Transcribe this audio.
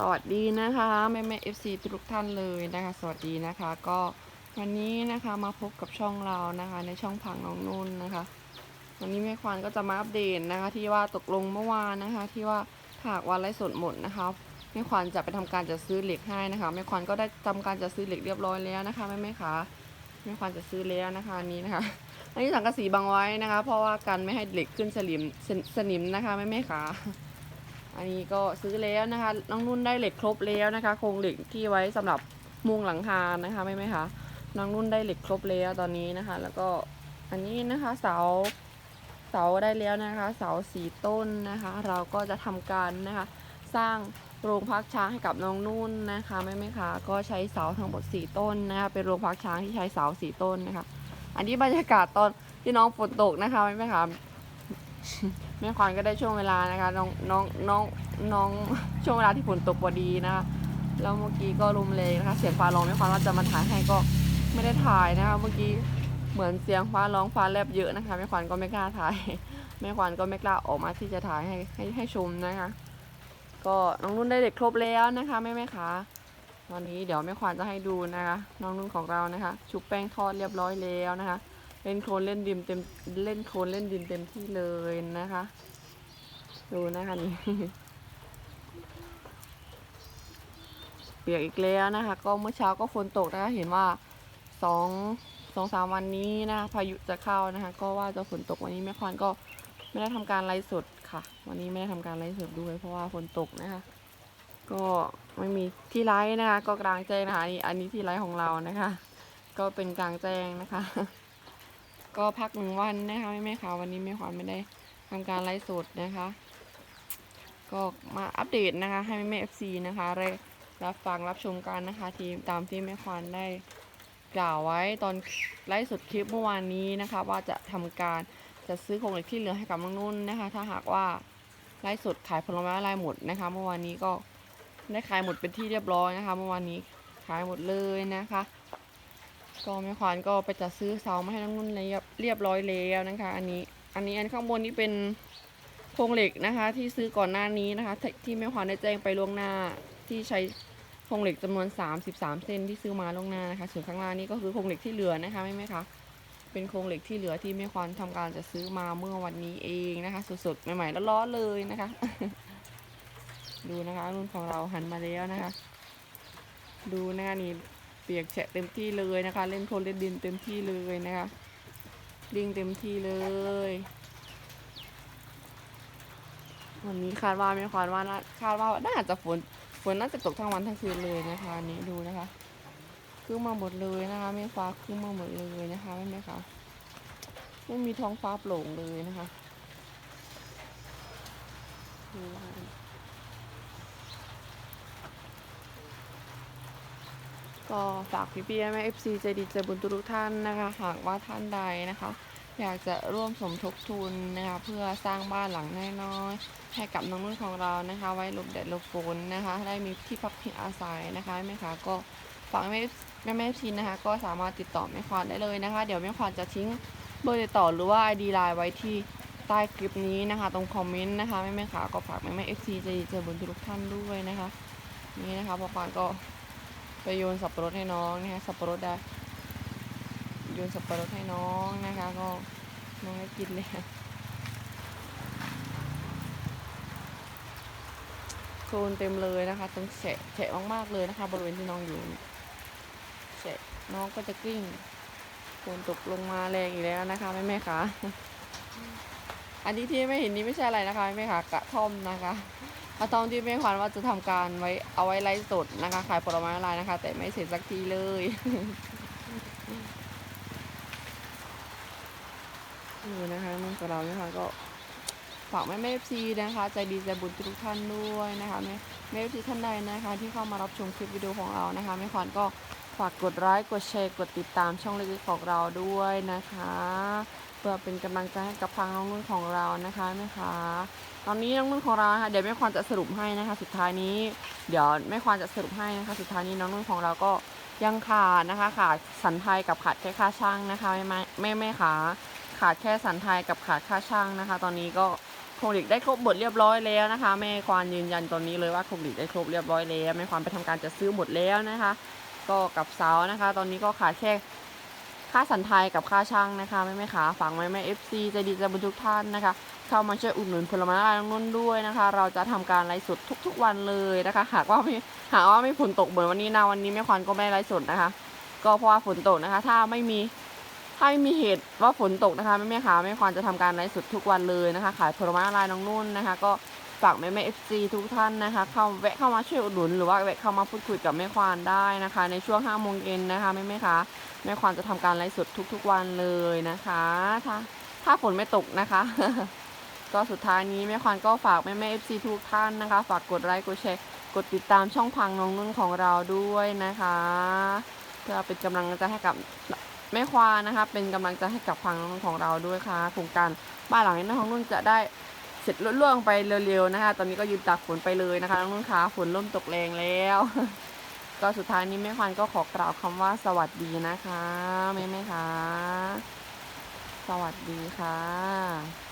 สวัสดีนะคะแม่แม่เอฟซีทุกท่านเลยนะคะสวัสดีนะคะก็วันนี้นะคะมาพบกับช่องเรานะคะ ในช่องพังน้องนุ่นนะคะ วันนี้แม่ควานก็จะมาอัปเดตนะคะ ที่ว่าตกลงเมื่อวานนะคะ ที่ว่าถาหากวันไล่สดหมดนะคะแม่ควานจะไปทำการจัดซื้อเหล็กให้นะคะแม่ควานก็ได้ทำการจัดซื้อเหล็กเรียบร้อยแล้วนะคะแม่แม่ขาแม่ควานจะซื้อแล้วนะคะนี้นะคะอันนี้สังกะสีบังไว้นะคะ เพราะว่ากันไม่ให้เหล็กขึ้นสลิมสนสนิมนะคะแม่แม่ขา อันนี้ก็ซื้อแล้วนะคะ น้องนุ่นได้เหล็กครบแล้วนะคะ โครงเหล็กที่ไว้สำหรับมุงหลังคานะคะไม่ไหมคะน้องนุ่นได้เหล็กครบแล้วตอนนี้นะคะ แล้วก็อันนี้นะคะเสาเสาได้แล้วนะคะ เสาสีต้นนะคะ เราก็จะทำการนะคะ สร้างโรงพักช้างให้กับน้องนุ่นนะคะไม่ไหมคะก็ใช้เสาทั้งหมดสีต้นนะคะเป็นโรงพักช้างที่ใช้เสาสีต้นนะคะ อันนี้บรรยากาศตอนที่น้องฝนตกนะคะไม่ไหมคะ แม่ควานก็ได้ช่วงเวลานะคะน้องน้องน้องน้องช่วงเวลาที่ฝนตกพอดีนะคะแล้วเมื่อกี้ก็ลมแรงนะคะ เสียงฟ้าร้องแม่ควานว่าจะมาถ่ายให้ก็ไม่ได้ถ่ายนะคะ เมื่อกี้เหมือนเสียงฟ้าร้องฟ้าแลบเยอะนะคะแม่ควานก็ไม่กล้าถ่ายแม่ควานก็ไม่กล้าออกมาที่จะถ่ายให้ให้ให้ชมนะคะ ก็น้องนุ่นได้เด็กครบแล้วนะคะแม่แม่คะวันนี้เดี๋ยวแม่ควานจะให้ดูนะคะ น้องนุ่นของเรานะคะ ชุบแป้งทอดเรียบร้อยแล้วนะคะ เล่นโคลนเล่นดินเต็มเล่นโคลนเล่นดินเต็มที่เลยนะคะ ดูนะคะนี่เปียกอีกแล้วนะคะ ก็เมื่อเช้าก็ฝนตกนะคะเห็นว่าสองสองสามวันนี้นะคะพายุจะเข้านะคะ ก็ว่าจะฝนตกวันนี้แม่ควานก็ไม่ได้ทำการไลฟ์สดค่ะ วันนี้ไม่ได้ทำการไลฟ์สดด้วย เพราะว่าฝนตกนะคะ ก็ไม่มีที่ไลฟ์นะคะ ก็กลางแจ้งนะคะอันนี้อันนี้ที่ไลฟ์ของเรานะคะ ก็เป็นกลางแจ้งนะคะ ก็พักหนึ่งวันนะคะแม่ๆค่ะวันนี้แม่ขวัญไม่ได้ทำการไลฟ์สดนะคะ ก็มาอัปเดตนะคะ ให้แม่เอฟซีนะคะได้รับฟังรับชมกันนะคะ ทีตามที่แม่ขวัญได้กล่าวไว้ตอนไลฟ์สดคลิปเมื่อวานนี้นะคะ ว่าจะทำการจะซื้อโครงเหล็กที่เหลือให้กับน้องนุ่นนะคะ ถ้าหากว่าไลฟ์สดขายผลไม้อะไรหมดนะคะ เมื่อวานนี้ก็ได้ขายหมดเป็นที่เรียบร้อยนะคะ เมื่อวานนี้ขายหมดเลยนะคะ ก็แม่ควานก็ไปจัดซื้อเสามาให้น้องนุ่นเรียบเรียบร้อยแล้วนะคะ อันนี้ อันนี้อันข้างบนนี้เป็นโครงเหล็กนะคะ ที่ซื้อก่อนหน้านี้นะคะ ที่แม่ควานได้แจ้งไปล่วงหน้าที่ใช้โครงเหล็กจำนวน 33 เส้นที่ซื้อมาล่วงหน้านะคะ ส่วนข้างล่างนี้ก็คือโครงเหล็กที่เหลือนะคะไม่ไหมคะเป็นโครงเหล็กที่เหลือที่แม่ควานทำการจะซื้อมาเมื่อวันนี้เองนะคะ สดๆใหม่ๆแล้วร้อนๆเลยนะคะ ดูนะคะ รุ่นของเราหันมาแล้วนะคะ ดูนะคะนี่ ปียกแฉะเต็มที่เลยนะคะ เล่นโคลนเล่นดินเต็มที่เลยนะคะดิ่งเต็มที่เลยวันนี้คาดว่าไม่คาดว่าน่าคาดว่าน่าจะฝนฝนน่าจะตกทั้งวันทั้งคืนเลยนะคะนี้ดูนะคะขึ้นมาหมดเลยนะคะไม่ฟ้าขึ้นมาหมดเลยนะคะไม่ไหมคะไม่มีท้องฟ้าโปร่งเลยนะคะดูนะคะ ก็ฝากพี่พี่แม่เอฟซีใจดีใจบุญทุกท่านนะคะ หากว่าท่านใดนะคะ อยากจะร่วมสมทบทุนนะคะ เพื่อสร้างบ้านหลังน้อยๆให้กับน้องนุ่นของเรานะคะ ไว้หลบแดดหลบฝนนะคะ ได้มีที่พักพิงอาศัยนะคะแม่คะก็ฝากแม่แม่แม่ทีนะคะ ก็สามารถติดต่อแม่ควานได้เลยนะคะ เดี๋ยวแม่ควานจะทิ้งเบอร์ติดต่อหรือว่า ID ไลน์ไว้ที่ใต้คลิปนี้นะคะ ตรงคอมเมนต์นะคะแม่แม่ขาก็ฝากแม่แม่เอฟซีใจดีใจบุญทุกท่านด้วยนะคะ นี่นะคะพอควานก็ ไปโยนสับปะรดให้น้องนะคะสับปะรดได้โยนสับปะรดให้น้องนะคะ ก็น้องได้กินเลยโซนเต็มเลยนะคะตรงแฉะแฉะมากๆเลยนะคะ บริเวณที่น้องอยู่แฉะน้องก็จะกลิ้งฝนตกลงมาแรงอีกแล้วนะคะแม่แม่คะอันนี้ที่ไม่เห็นนี้ไม่ใช่อะไรนะคะแม่แม่ค่ะกระท่อมนะคะ กระท่อมที่แม่ขวัญว่าจะทำการไว้เอาไว้ไลฟ์สดนะคะขายผลไม้ออนไลน์นะคะ แต่ไม่เสร็จสักทีเลยนี่นะคะนุ่นกับเราเนี่ยค่ะก็ฝากแม่แม่ซีนะคะ ใจดีใจบุญทุกท่านด้วยนะคะแม่แม่ซีท่านใดนะคะ ที่เข้ามารับชมคลิปวิดีโอของเรานะคะแม่ขวัญก็ฝากกดไลค์กดแชร์กดติดตามช่องเล็กๆของเราด้วยนะคะ เพื่อเป็นกำลังใจให้กับทางน้องนุ่นของเรานะคะแม่คะตอนนี้น้องนุ่นของเรานะคะเดี๋ยวแม่ควานจะสรุปให้นะคะ สุดท้ายนี้ เดี๋ยวแม่ควานจะสรุปให้นะคะ สุดท้ายนี้น้องนุ่นของเราก็ยังขาดนะคะขาดสันไทยกับขาดแค่ค่าช่างนะคะแม่แม่แม่แม่ขาขาดแค่สันไทยกับขาดค่าช่างนะคะ ตอนนี้ก็โคงเหล็กได้ครบหมดเรียบร้อยแล้วนะคะ แม่ควานยืนยันตอนนี้เลยว่าโคงเหล็กได้ครบเรียบร้อยแล้วแม่ควานไปทำการจัดซื้อหมดแล้วนะคะ ก็กับเสานะคะ ตอนนี้ก็ขาดแค่ ค่าสันไทยกับค่าช่างนะคะแม่แม่ขาฝังไว้แม่เอฟซีใจดีใจบุญทุกท่านนะคะ เข้ามาช่วยอุดหนุนผลไม้ร้านน้องนุ่นด้วยนะคะ เราจะทำการไลฟ์สดทุกๆวันเลยนะคะ หากว่าไม่หากว่าไม่ฝนตกเหมือนวันนี้นะวันนี้แม่ควานก็ไม่ไลฟ์สดนะคะ ก็เพราะว่าฝนตกนะคะ ถ้าไม่มีถ้าไม่มีเหตุว่าฝนตกนะคะแม่แม่ขาแม่ควานจะทำการไลฟ์สดทุกวันเลยนะคะ ขายผลไม้ไรน้องนุ่นนะคะ ก็ ฝากแม่แม่เอฟซีทุกท่านนะคะ เข้าแวะเข้ามาช่วยอุดหนุนหรือว่าแวะเข้ามาพูดคุยกับแม่ควานได้นะคะ ในช่วง5โมงเย็นนะคะแม่แม่คะแม่ควานจะทำการไลฟ์สดทุก ๆ วันเลยนะคะถ้าถ้าฝนไม่ตกนะคะ ก็สุดท้ายนี้แม่ควานก็ฝากแม่แม่เอฟซีทุกท่านนะคะ ฝากกดไลค์กดแชร์กดติดตามช่องพังน้องนุ่นของเราด้วยนะคะเพื่อเป็นกำลังใจให้กับแม่ควานนะคะ เป็นกำลังใจให้กับพังน้องนุ่นของเราด้วยค่ะโครงการบ้านหลังนี้น้องนุ่นจะได้ เสร็จลุล่วงไปเร็วๆนะคะ ตอนนี้ก็ยืนตากฝนไปเลยนะคะน้องนุ่นขาฝนเริ่มตกแรงแล้ว ก็สุดท้ายนี้แม่พันก็ขอกล่าวคำว่าสวัสดีนะคะแม่แม่คะสวัสดีค่ะ